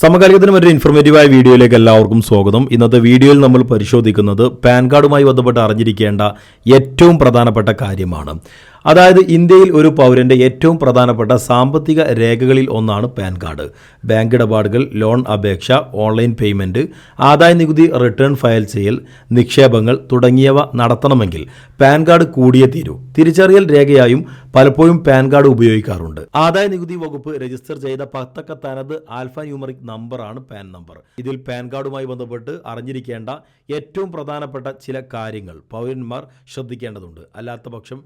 സമകാലികത്തിന് മറ്റൊരു ഇൻഫോർമേറ്റീവായ വീഡിയോയിലേക്ക് എല്ലാവർക്കും സ്വാഗതം. ഇന്നത്തെ വീഡിയോയിൽ നമ്മൾ പരിശോധിക്കുന്നത് പാൻ കാർഡുമായി ബന്ധപ്പെട്ട് അറിഞ്ഞിരിക്കേണ്ട ഏറ്റവും പ്രധാനപ്പെട്ട കാര്യമാണ്. അതായത് ഇന്ത്യയിൽ ഒരു പൗരന്റെ ഏറ്റവും പ്രധാനപ്പെട്ട സാമ്പത്തിക രേഖകളിൽ ഒന്നാണ് പാൻ കാർഡ്. ബാങ്ക് ഇടപാടുകൾ ലോൺ അപേക്ഷ ഓൺലൈൻ പേയ്മെന്റ് ആദായ നികുതി റിട്ടേൺ ഫയൽ ചെയ്യൽ നിക്ഷേപങ്ങൾ തുടങ്ങിയവ നടത്തണമെങ്കിൽ പാൻ കാർഡ് കൂടിയേ തീരൂ. തിരിച്ചറിയൽ രേഖയായും പലപ്പോഴും പാൻ കാർഡ് ഉപയോഗിക്കാറുണ്ട്. ആദായ നികുതി വകുപ്പ് രജിസ്റ്റർ ചെയ്ത പത്തക്ക തനത് ആൽഫ ന്യൂമറിക് നമ്പറാണ് പാൻ നമ്പർ. ഇതിൽ പാൻ കാർഡുമായി ബന്ധപ്പെട്ട് അറിഞ്ഞിരിക്കേണ്ട ഏറ്റവും പ്രധാനപ്പെട്ട ചില കാര്യങ്ങൾ പൗരന്മാർ ശ്രദ്ധിക്കേണ്ടതുണ്ട്. അല്ലാത്ത പക്ഷം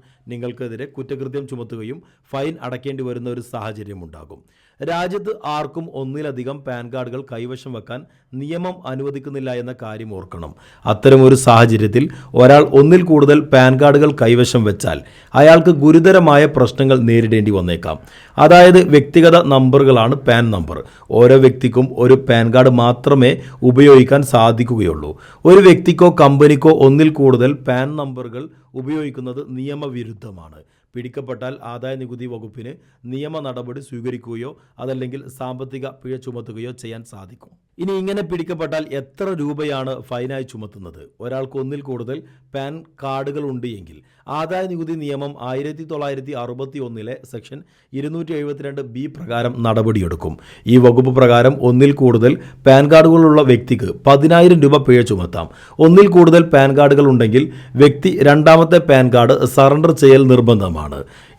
നിങ്ങൾക്കെതിരെ കുറ്റകൃത്യം ചുമത്തുകയും ഫൈൻ അടയ്ക്കേണ്ടി വരുന്ന ഒരു സാഹചര്യമുണ്ടാകും. രാജ്യത്ത് ആർക്കും ഒന്നിലധികം പാൻ കാർഡുകൾ കൈവശം വെക്കാൻ നിയമം അനുവദിക്കുന്നില്ല എന്ന കാര്യം ഓർക്കണം. അത്തരമൊരു സാഹചര്യത്തിൽ ഒരാൾ ഒന്നിൽ കൂടുതൽ പാൻ കാർഡുകൾ കൈവശം വെച്ചാൽ അയാൾക്ക് ഗുരുതരമായ പ്രശ്നങ്ങൾ നേരിടേണ്ടി വന്നേക്കാം. അതായത് വ്യക്തിഗത നമ്പറുകളാണ് പാൻ നമ്പർ. ഓരോ വ്യക്തിക്കും ഒരു പാൻ കാർഡ് മാത്രമേ ഉപയോഗിക്കാൻ സാധിക്കുകയുള്ളൂ. ഒരു വ്യക്തിക്കോ കമ്പനിക്കോ ഒന്നിൽ കൂടുതൽ പാൻ നമ്പറുകൾ ഉപയോഗിക്കുന്നത് നിയമവിരുദ്ധമാണ്. പിടിക്കപ്പെട്ടാൽ ആദായ നികുതി വകുപ്പിന് നിയമ നടപടി സ്വീകരിക്കുകയോ അതല്ലെങ്കിൽ സാമ്പത്തിക പിഴ ചുമത്തുകയോ ചെയ്യാൻ സാധിക്കും. ഇനി ഇങ്ങനെ പിടിക്കപ്പെട്ടാൽ എത്ര രൂപയാണ് ഫൈനായി ചുമത്തുന്നത്? ഒരാൾക്ക് ഒന്നിൽ കൂടുതൽ പാൻ കാർഡുകൾ ഉണ്ട് എങ്കിൽ ആദായ നികുതി നിയമം ആയിരത്തി തൊള്ളായിരത്തി അറുപത്തി ഒന്നിലെ സെക്ഷൻ ഇരുന്നൂറ്റി എഴുപത്തിരണ്ട് ബി പ്രകാരം നടപടിയെടുക്കും. ഈ വകുപ്പ് പ്രകാരം ഒന്നിൽ കൂടുതൽ പാൻ കാർഡുകളുള്ള വ്യക്തിക്ക് പതിനായിരം രൂപ പിഴ ചുമത്താം. ഒന്നിൽ കൂടുതൽ പാൻ കാർഡുകൾ ഉണ്ടെങ്കിൽ വ്യക്തി രണ്ടാമത്തെ പാൻ കാർഡ് സറണ്ടർ ചെയ്യൽ നിർബന്ധമാണ്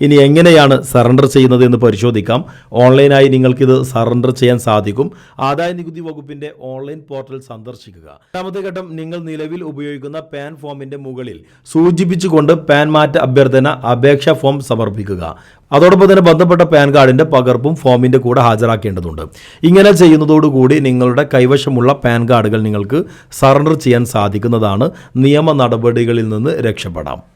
ഇനി എങ്ങനെയാണ് സറണ്ടർ ചെയ്യുന്നത് എന്ന് പരിശോധിക്കാം. ഓൺലൈനായി നിങ്ങൾക്കിത് സറണ്ടർ ചെയ്യാൻ സാധിക്കും. ആദായ നികുതി വകുപ്പിന്റെ ഓൺലൈൻ പോർട്ടൽ സന്ദർശിക്കുക. രണ്ടാമത്തെ ഘട്ടം നിങ്ങൾ നിലവിൽ ഉപയോഗിക്കുന്ന പാൻ ഫോമിന്റെ മുകളിൽ സൂചിപ്പിച്ചുകൊണ്ട് പാൻ മാറ്റ അഭ്യർത്ഥന അപേക്ഷ ഫോം സമർപ്പിക്കുക. അതോടൊപ്പം തന്നെ ബന്ധപ്പെട്ട പാൻ കാർഡിന്റെ പകർപ്പും ഫോമിന്റെ കൂടെ ഹാജരാക്കേണ്ടതുണ്ട്. ഇങ്ങനെ ചെയ്യുന്നതോടുകൂടി നിങ്ങളുടെ കൈവശമുള്ള പാൻ കാർഡുകൾ നിങ്ങൾക്ക് സറണ്ടർ ചെയ്യാൻ സാധിക്കുന്നതാണ്. നിയമ നടപടികളിൽ നിന്ന് രക്ഷപ്പെടാം.